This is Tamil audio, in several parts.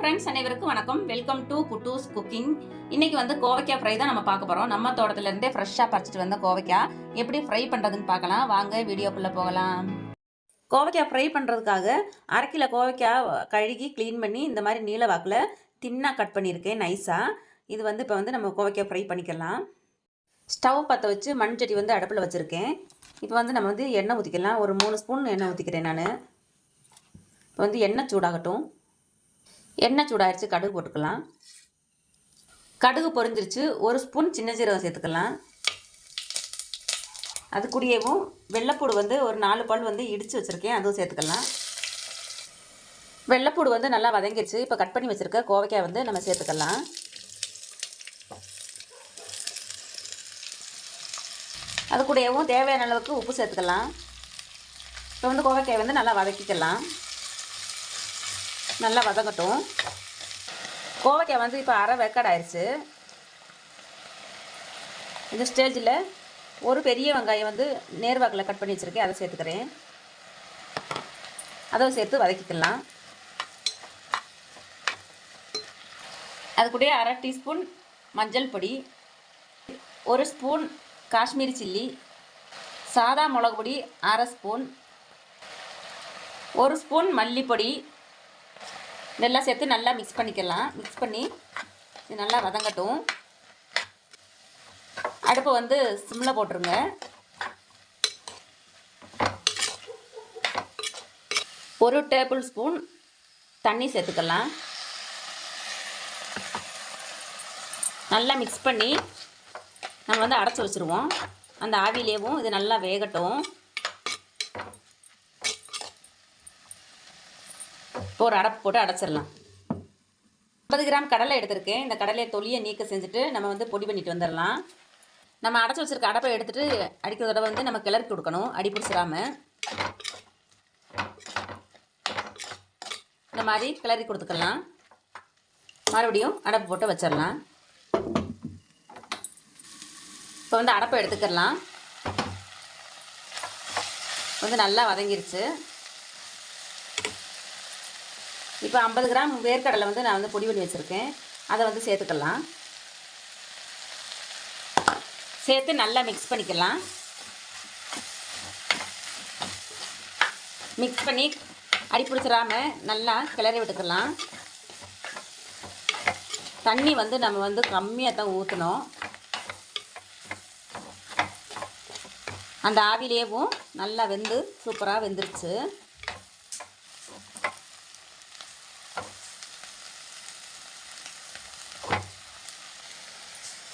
ஃப்ரெண்ட்ஸ் அனைவருக்கும் வணக்கம். வெல்கம் டு குட்டூஸ் குக்கிங் இன்னைக்கு வந்து கோவைக்காய் ஃப்ரை தான் நம்ம பார்க்க போகிறோம் நம்ம தோட்டத்துலேருந்தே ஃப்ரெஷ்ஷாக பறிச்சிட்டு வந்த கோவைக்காய். எப்படி ஃப்ரை பண்ணுறதுன்னு பார்க்கலாம். வாங்க வீடியோக்குள்ளே போகலாம். கோவைக்காய் ஃப்ரை பண்ணுறதுக்காக அரை கிலோ கோவைக்காய் கழுகி க்ளீன் பண்ணி இந்த மாதிரி நீல வாக்கில் தின்னாக கட் பண்ணியிருக்கேன் நைஸாக இது வந்து இப்போ வந்து நம்ம கோவைக்காய் ஃப்ரை பண்ணிக்கலாம். ஸ்டவ் பற்ற வச்சு மண் சட்டி வந்து அடுப்பில் வச்சுருக்கேன். இப்போ வந்து நம்ம வந்து எண்ணெய் ஊற்றிக்கலாம் ஒரு மூணு ஸ்பூன் எண்ணெய் ஊற்றிக்கிறேன் நான். இப்போ வந்து எண்ணெய் சூடாகட்டும். எண்ணெய் சூடாயிருச்சு கடுகு போட்டுக்கலாம். கடுகு பொரிஞ்சிருச்சு ஒரு ஸ்பூன் சின்ன ஜீரகம் சேர்த்துக்கலாம். அது கூடயேவும் வெள்ளைப்பூடு வந்து ஒரு நாலு பல் வந்து இடித்து வச்சுருக்கேன் அதுவும் சேர்த்துக்கலாம். வெள்ளைப்பூடு வந்து நல்லா வதங்கிடுச்சு இப்போ கட் பண்ணி வச்சுருக்க கோவைக்காய் வந்து நம்ம சேர்த்துக்கலாம். அது கூடயேவும் தேவையான அளவுக்கு உப்பு சேர்த்துக்கலாம். இப்போ வந்து கோவைக்காய் வந்து நல்லா வதக்கிக்கலாம். நல்லா வதங்கட்டும். கோவைக்காய் வந்து இப்போ அரை வெக்காடு ஆயிடுச்சு இந்த ஸ்டேஜில் ஒரு பெரிய வெங்காயம் வந்து நேர்வாக்கில் கட் பண்ணி வச்சுருக்கேன். அதை சேர்த்துக்கிறேன். அதை சேர்த்து வதக்கிக்கலாம். அது கூடயே அரை டீஸ்பூன் மஞ்சள் பொடி ஒரு ஸ்பூன் காஷ்மீரி சில்லி சாதா மிளகு பொடி அரை ஸ்பூன் ஒரு ஸ்பூன் மல்லிப்பொடி இதெல்லாம் சேர்த்து நல்லா மிக்ஸ் பண்ணிக்கலாம். மிக்ஸ் பண்ணி இது நல்லா வதங்கட்டும். அடுப்பை வந்து சிம்மில் போட்டுருங்க. ஒரு டேபிள் ஸ்பூன் தண்ணி சேர்த்துக்கலாம். நல்லா மிக்ஸ் பண்ணி நம்ம வந்து அடைச்சி வச்சுருவோம். அந்த ஆவிலேயும் இது நல்லா வேகட்டும். இப்போ ஒரு அடப்பு போட்டு அடைச்சிடலாம். ஐம்பது கிராம் கடலை எடுத்திருக்கேன். இந்த கடலையை தொலியை நீக்க செஞ்சுட்டு நம்ம வந்து பொடி பண்ணிட்டு வந்துடலாம். நம்ம அடைச்சி வச்சுருக்க அடப்பை எடுத்துட்டு அடிக்கிற தடவை வந்து நம்ம கிளறி கொடுக்கணும். அடி பிடிச்சிடாமல் இந்த மாதிரி கிளறி கொடுத்துக்கலாம். மறுபடியும் அடப்பு போட்டு வச்சிடலாம். இப்போ வந்து அடப்பை எடுத்துக்கிடலாம். வந்து நல்லா வதங்கிருச்சு. இப்போ ஐம்பது கிராம் வேர்க்கடலை வந்து நான் வந்து பொடி பண்ணி வச்சுருக்கேன். அதை வந்து சேர்த்துக்கலாம். சேர்த்து நல்லா மிக்ஸ் பண்ணிக்கலாம். மிக்ஸ் பண்ணி அடி பிடிச்சிடாமல் நல்லா கிளறி விட்டுக்கலாம். தண்ணி வந்து நம்ம வந்து கம்மியாக தான் ஊற்றணும் அந்த ஆவிலேயும் நல்லா வெந்து சூப்பராக வெந்துருச்சு.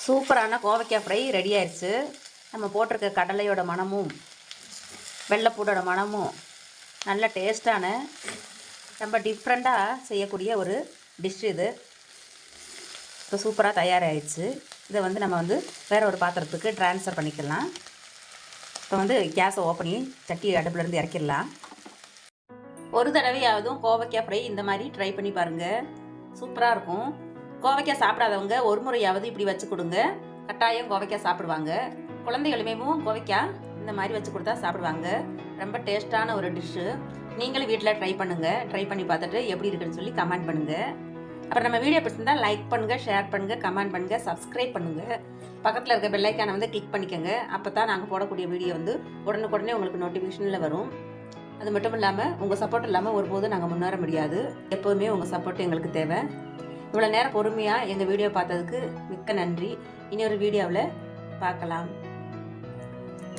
சூப்பரான கோவைக்காய் ஃப்ரை ரெடி ஆயிடுச்சு நம்ம போட்டிருக்க கடலையோட மணமும் வெள்ளைப்பூடோட மணமும் நல்ல டேஸ்டான ரொம்ப டிஃப்ரெண்ட்டாக செய்யக்கூடிய ஒரு டிஷ் இது. இப்போ சூப்பராக தயாராகிடுச்சு இதை வந்து நம்ம வந்து வேறு ஒரு பாத்திரத்துக்கு ட்ரான்ஸ்ஃபர் பண்ணிக்கலாம். இப்போ வந்து கேஸை ஓப்பனி சட்டி அடுப்புலேருந்து இறக்கிடலாம். ஒரு தடவையாவதும் கோவைக்காய் ஃப்ரை இந்த மாதிரி ட்ரை பண்ணி பாருங்கள் சூப்பராக இருக்கும். கோவைக்காய் சாப்பிடாதவங்க ஒரு முறையாவது இப்படி வச்சு கொடுங்க. கட்டாயம் கோவைக்காய் சாப்பிடுவாங்க. குழந்தைகளுமே கோவைக்காய் இந்த மாதிரி வச்சு கொடுத்தா சாப்பிடுவாங்க. ரொம்ப டேஸ்டான ஒரு டிஷ்ஷு. நீங்களும் வீட்டில் ட்ரை பண்ணுங்கள் ட்ரை பண்ணி பார்த்துட்டு எப்படி இருக்குன்னு சொல்லி கமெண்ட் பண்ணுங்கள் அப்புறம் நம்ம வீடியோ பிடிச்சிருந்தால் லைக் பண்ணுங்கள் ஷேர் பண்ணுங்கள் கமெண்ட் பண்ணுங்கள் சப்ஸ்கிரைப் பண்ணுங்கள் பக்கத்தில் இருக்க பெல்லைக்கானை வந்து கிளிக் பண்ணிக்கோங்க. அப்போ தான் நாங்கள் போடக்கூடிய வீடியோ வந்து உடனுக்குடனே உங்களுக்கு நோட்டிஃபிகேஷனில் வரும். அது மட்டும் இல்லாமல் உங்கள் சப்போர்ட் இல்லாமல் ஒருபோதும் நாங்கள் முன்னேற முடியாது. எப்போதுமே உங்கள் சப்போர்ட் எங்களுக்கு தேவை. இவ்வளோ நேரம் பொறுமையாக எங்கள் வீடியோ பார்த்ததுக்கு மிக்க நன்றி. இனி ஒரு வீடியோவில் பார்க்கலாம்.